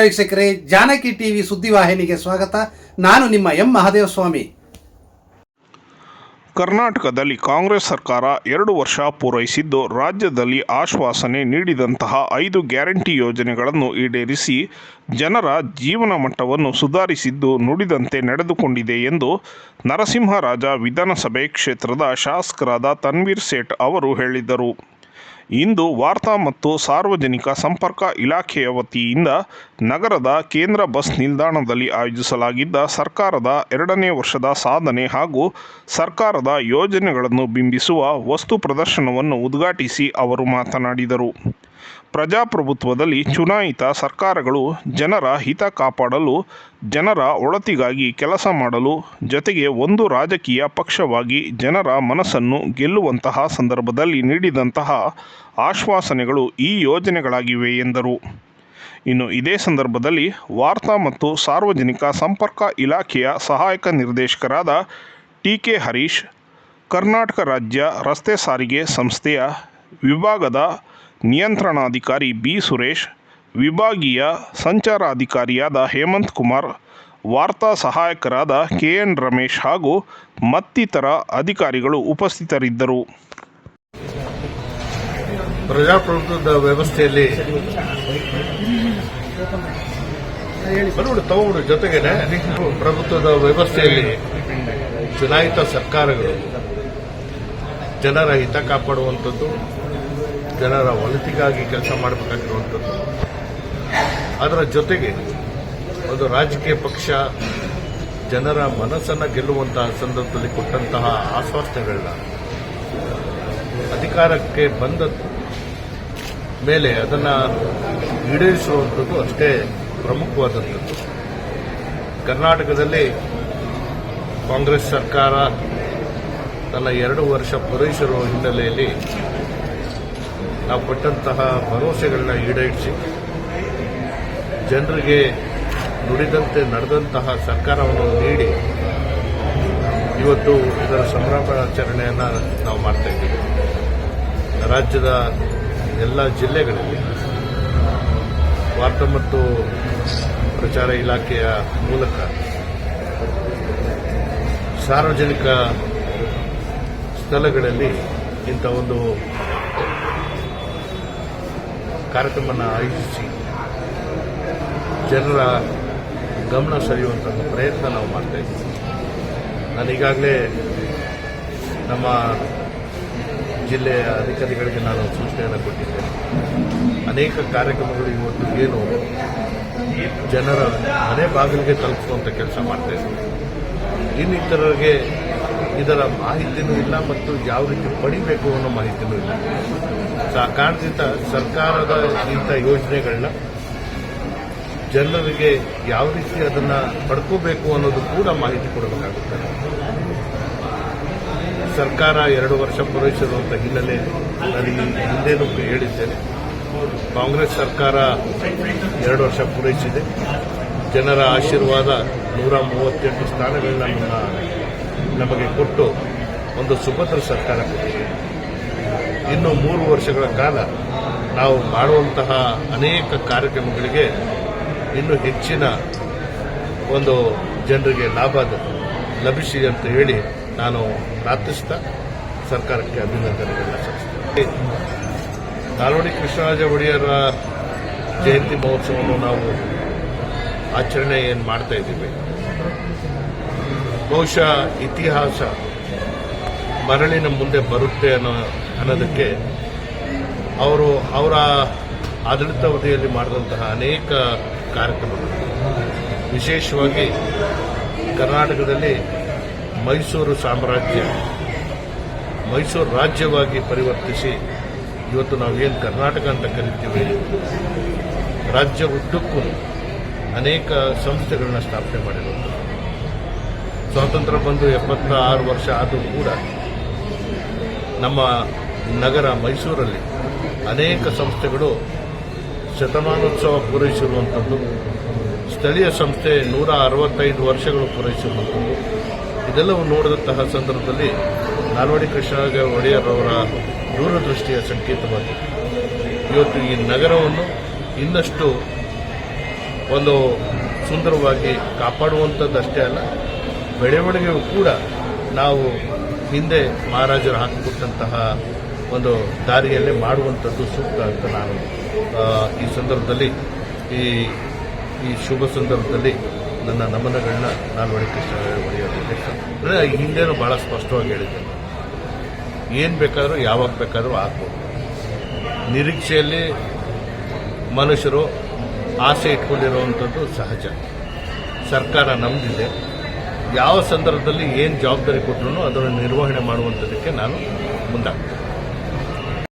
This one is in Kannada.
ವೀಕ್ಷಕರೇ, ಜಾನಕಿ ಟಿವಿ ಸುದ್ದಿವಾಹಿನಿಗೆ ಸ್ವಾಗತ. ನಾನು ನಿಮ್ಮ ಎಂ ಮಹಾದೇವಸ್ವಾಮಿ. ಕರ್ನಾಟಕದಲ್ಲಿ ಕಾಂಗ್ರೆಸ್ ಸರ್ಕಾರ ಎರಡು ವರ್ಷ ಪೂರೈಸಿದ್ದು, ರಾಜ್ಯದಲ್ಲಿ ಆಶ್ವಾಸನೆ ನೀಡಿದಂತಹ ಐದು ಗ್ಯಾರಂಟಿ ಯೋಜನೆಗಳನ್ನು ಈಡೇರಿಸಿ ಜನರ ಜೀವನ ಮಟ್ಟವನ್ನು ಸುಧಾರಿಸಿದ್ದು ನುಡಿದಂತೆ ನಡೆದುಕೊಂಡಿದೆ ಎಂದು ನರಸಿಂಹರಾಜ ವಿಧಾನಸಭೆ ಕ್ಷೇತ್ರದ ಶಾಸಕರಾದ ತನ್ವೀರ್ ಸೇಠ್ ಅವರು ಹೇಳಿದರು. ಇಂದು ವಾರ್ತಾ ಮತ್ತು ಸಾರ್ವಜನಿಕ ಸಂಪರ್ಕ ಇಲಾಖೆಯ ವತಿಯಿಂದ ನಗರದ ಕೇಂದ್ರ ಬಸ್ ನಿಲ್ದಾಣದಲ್ಲಿ ಆಯೋಜಿಸಲಾಗಿದ್ದ ಸರ್ಕಾರದ ಎರಡನೇ ವರ್ಷದ ಸಾಧನೆ ಹಾಗೂ ಸರ್ಕಾರದ ಯೋಜನೆಗಳನ್ನು ಬಿಂಬಿಸುವ ವಸ್ತು ಪ್ರದರ್ಶನವನ್ನು ಉದ್ಘಾಟಿಸಿ ಅವರು ಮಾತನಾಡಿದರು. ಪ್ರಜಾಪ್ರಭುತ್ವದಲ್ಲಿ ಚುನಾಯಿತ ಸರ್ಕಾರಗಳು ಜನರ ಹಿತ ಕಾಪಾಡಲು, ಜನರ ಒಳತಿಗಾಗಿ ಕೆಲಸ ಮಾಡಲು, ಜೊತೆಗೆ ಒಂದು ರಾಜಕೀಯ ಪಕ್ಷವಾಗಿ ಜನರ ಮನಸ್ಸನ್ನು ಗೆಲ್ಲುವಂತಹ ಸಂದರ್ಭದಲ್ಲಿ ನೀಡಿದಂತಹ ಆಶ್ವಾಸನೆಗಳು ಈ ಯೋಜನೆಗಳಾಗಿವೆ ಎಂದರು. ಇನ್ನು ಇದೇ ಸಂದರ್ಭದಲ್ಲಿ ವಾರ್ತಾ ಮತ್ತು ಸಾರ್ವಜನಿಕ ಸಂಪರ್ಕ ಇಲಾಖೆಯ ಸಹಾಯಕ ನಿರ್ದೇಶಕರಾದ ಟಿ ಕೆ ಹರೀಶ್, ಕರ್ನಾಟಕ ರಾಜ್ಯ ರಸ್ತೆ ಸಾರಿಗೆ ಸಂಸ್ಥೆಯ ವಿಭಾಗದ ನಿಯಂತ್ರಣಾಧಿಕಾರಿ ಬಿ ಸುರೇಶ್, ವಿಭಾಗೀಯ ಸಂಚಾರಾಧಿಕಾರಿಯಾದ ಹೇಮಂತ್ ಕುಮಾರ್, ವಾರ್ತಾ ಸಹಾಯಕರಾದ ಕೆ ಎನ್ ರಮೇಶ್ ಹಾಗೂ ಮತ್ತಿತರ ಅಧಿಕಾರಿಗಳು ಉಪಸ್ಥಿತರಿದ್ದರು. ಪ್ರಜಾಪ್ರಭುತ್ವದ ವ್ಯವಸ್ಥೆಯಲ್ಲಿ ತಗೊಂಡು ಜೊತೆಗೆ ಪ್ರಭುತ್ವದ ವ್ಯವಸ್ಥೆಯಲ್ಲಿ ಚುನಾಯಿತ ಸರ್ಕಾರಗಳು ಜನರ ಹಿತ ಕಾಪಾಡುವಂಥದ್ದು ಜನರ ಒಲತಿಗಾಗಿ ಕೆಲಸ ಮಾಡಬೇಕಾಗಿರುವಂಥದ್ದು. ಅದರ ಜೊತೆಗೆ ಒಂದು ರಾಜಕೀಯ ಪಕ್ಷ ಜನರ ಮನಸ್ಸನ್ನು ಗೆಲ್ಲುವಂತಹ ಸಂದರ್ಭದಲ್ಲಿ ಕೊಟ್ಟಂತಹ ಆಶ್ವಾಸನೆಗಳನ್ನ ಅಧಿಕಾರಕ್ಕೆ ಬಂದ ಮೇಲೆ ಅದನ್ನು ಈಡೇರಿಸುವಂಥದ್ದು ಅಷ್ಟೇ ಪ್ರಮುಖವಾದಂಥದ್ದು. ಕರ್ನಾಟಕದಲ್ಲಿ ಕಾಂಗ್ರೆಸ್ ಸರ್ಕಾರ ತನ್ನ ಎರಡು ವರ್ಷ ಪೂರೈಸಿರುವ ಹಿನ್ನೆಲೆಯಲ್ಲಿ ನಾವು ಕೊಟ್ಟಂತಹ ಭರವಸೆಗಳನ್ನ ಈಡೇರಿಸಿ ಜನರಿಗೆ ನುಡಿದಂತೆ ನಡೆದಂತಹ ಸರ್ಕಾರವನ್ನು ನೀಡಿ ಇವತ್ತು ಇದರ ಸಂಭ್ರಮಾಚರಣೆಯನ್ನು ನಾವು ಮಾಡ್ತಾ ಇದ್ದೀವಿ. ರಾಜ್ಯದ ಎಲ್ಲ ಜಿಲ್ಲೆಗಳಲ್ಲಿ ವಾರ್ತಾ ಮತ್ತು ಪ್ರಚಾರ ಇಲಾಖೆಯ ಮೂಲಕ ಸಾರ್ವಜನಿಕ ಸ್ಥಳಗಳಲ್ಲಿ ಇಂಥ ಒಂದು ಕಾರ್ಯಕ್ರಮನ ಆಯೋಜಿಸಿ ಜನರ ಗಮನ ಸೆಳೆಯುವಂಥ ಪ್ರಯತ್ನ ನಾವು ಮಾಡ್ತಾ ಇದ್ದೀವಿ. ನಾನು ಈಗಾಗಲೇ ನಮ್ಮ ಜಿಲ್ಲೆಯ ಅಧಿಕಾರಿಗಳಿಗೆ ನಾನು ಸೂಚನೆಯನ್ನು ಕೊಟ್ಟಿದ್ದೇನೆ. ಅನೇಕ ಕಾರ್ಯಕ್ರಮಗಳು ಇವತ್ತು ಏನು ಜನರ ಮನೆ ಬಾಗಿಲಿಗೆ ತಲುಪಿಸುವಂಥ ಕೆಲಸ ಮಾಡ್ತಾ ಇದ್ದೀವಿ. ಇನ್ನಿತರರಿಗೆ ಇದರ ಮಾಹಿತಿನೂ ಇಲ್ಲ ಮತ್ತು ಯಾವ ರೀತಿ ಪಡಿಬೇಕು ಅನ್ನೋ ಮಾಹಿತಿನೂ ಇಲ್ಲ. ಆ ಕಾರಣದಿಂದ ಸರ್ಕಾರದ ಇಂಥ ಯೋಜನೆಗಳನ್ನ ಜನರಿಗೆ ಯಾವ ರೀತಿ ಅದನ್ನ ಪಡ್ಕೋಬೇಕು ಅನ್ನೋದು ಕೂಡ ಮಾಹಿತಿ ಕೊಡಬೇಕಾಗುತ್ತೆ. ಸರ್ಕಾರ ಎರಡು ವರ್ಷ ಪೂರೈಸಿರುವಂಥ ಹಿನ್ನೆಲೆ ನಾನು ಈ ಹಿಂದೇನು ಹೇಳಿದ್ದೇನೆ. ಕಾಂಗ್ರೆಸ್ ಸರ್ಕಾರ ಎರಡು ವರ್ಷ ಪೂರೈಸಿದೆ. ಜನರ ಆಶೀರ್ವಾದ ನೂರ ಮೂವತ್ತೆಂಟು ಸ್ಥಾನಗಳನ್ನ ನಮ್ಮ ನಮಗೆ ಕೊಟ್ಟು ಒಂದು ಸುಭದ್ರ ಸರ್ಕಾರ ಕೊಟ್ಟಿದೆ. ಇನ್ನು ಮೂರು ವರ್ಷಗಳ ಕಾಲ ನಾವು ಮಾಡುವಂತಹ ಅನೇಕ ಕಾರ್ಯಕ್ರಮಗಳಿಗೆ ಇನ್ನೂ ಹೆಚ್ಚಿನ ಒಂದು ಜನರಿಗೆ ಲಾಭ ಲಭಿಸಿ ಅಂತ ಹೇಳಿ ನಾನು ಪ್ರಾರ್ಥಿಸ್ತಾ ಸರ್ಕಾರಕ್ಕೆ ಅಭಿನಂದನೆಗಳನ್ನ ಸಲ್ಲಿಸ್ತೇನೆ. ಕಾಲೋಡಿ ಕೃಷ್ಣರಾಜ ಒಡೆಯರ ಜಯಂತಿ ಮಹೋತ್ಸವವನ್ನು ನಾವು ಆಚರಣೆ ಏನು ಮಾಡ್ತಾ ಇದ್ದೀವಿ? ಬಹುಶಃ ಇತಿಹಾಸ ಮರಳಿನ ಮುಂದೆ ಬರುತ್ತೆ ಅನ್ನೋ ಅನ್ನೋದಕ್ಕೆ ಅವರು ಅವರ ಆಡಳಿತಾವಧಿಯಲ್ಲಿ ಮಾಡಿದಂತಹ ಅನೇಕ ಕಾರ್ಯಕ್ರಮಗಳು. ವಿಶೇಷವಾಗಿ ಕರ್ನಾಟಕದಲ್ಲಿ ಮೈಸೂರು ಸಾಮ್ರಾಜ್ಯ, ಮೈಸೂರು ರಾಜ್ಯವಾಗಿ ಪರಿವರ್ತಿಸಿ ಇವತ್ತು ನಾವೇನು ಕರ್ನಾಟಕ ಅಂತ ಕರಿತೀವಿ, ರಾಜ್ಯ ಉದ್ದಕ್ಕೂ ಅನೇಕ ಸಂಸ್ಥೆಗಳನ್ನ ಸ್ಥಾಪನೆ ಮಾಡಿರುವಂಥದ್ದು. ಸ್ವಾತಂತ್ರ್ಯ ಬಂದು ಎಪ್ಪತ್ತ ಆರು ವರ್ಷ ಆದರೂ ಕೂಡ ನಮ್ಮ ನಗರ ಮೈಸೂರಲ್ಲಿ ಅನೇಕ ಸಂಸ್ಥೆಗಳು ಶತಮಾನೋತ್ಸವ ಪೂರೈಸಿರುವಂಥದ್ದು, ಸ್ಥಳೀಯ ಸಂಸ್ಥೆ ನೂರ ಅರವತ್ತೈದು ವರ್ಷಗಳು ಪೂರೈಸಿರುವಂಥದ್ದು. ಇದೆಲ್ಲವೂ ನೋಡಿದಂತಹ ಸಂದರ್ಭದಲ್ಲಿ ನಾಲ್ವಡಿ ಕೃಷ್ಣರಾಜ ಒಡೆಯರ್ ಅವರ ದೂರದೃಷ್ಟಿಯ ಸಂಕೇತವಾಗಿ ಇವತ್ತು ಈ ನಗರವನ್ನು ಇನ್ನಷ್ಟು ಒಂದು ಸುಂದರವಾಗಿ ಕಾಪಾಡುವಂಥದ್ದಷ್ಟೇ ಅಲ್ಲ ಬೆಳವಣಿಗೆಯೂ ಕೂಡ ನಾವು ಹಿಂದೆ ಮಹಾರಾಜರು ಹಾಕಿಕೊಟ್ಟಂತಹ ಒಂದು ದಾರಿಯಲ್ಲಿ ಮಾಡುವಂಥದ್ದು ಸೂಕ್ತ ಅಂತ ನಾನು ಈ ಸಂದರ್ಭದಲ್ಲಿ, ಈ ಈ ಶುಭ ಸಂದರ್ಭದಲ್ಲಿ ನನ್ನ ನಮನಗಳನ್ನ ನಾನು ಒಳಕೃಷ್ಣ ಒಡೆಯೋದಿಲ್ಲ ಹಿಂದೇನು ಭಾಳ ಸ್ಪಷ್ಟವಾಗಿ ಹೇಳಿದ್ದೆ. ಏನು ಬೇಕಾದರೂ, ಯಾವಾಗ ಬೇಕಾದರೂ ಆಗ್ಬೋದು. ನಿರೀಕ್ಷೆಯಲ್ಲಿ ಮನುಷ್ಯರು ಆಸೆ ಇಟ್ಕೊಂಡಿರುವಂಥದ್ದು ಸಹಜ. ಸರ್ಕಾರ ನಮ್ದಿದೆ. ಯಾವ ಸಂದರ್ಭದಲ್ಲಿ ಏನು ಜವಾಬ್ದಾರಿ ಕೊಟ್ಟರು ಅದನ್ನು ನಿರ್ವಹಣೆ ಮಾಡುವಂಥದ್ದಕ್ಕೆ ನಾನು ಮುಂದಾಗ್ತೇನೆ.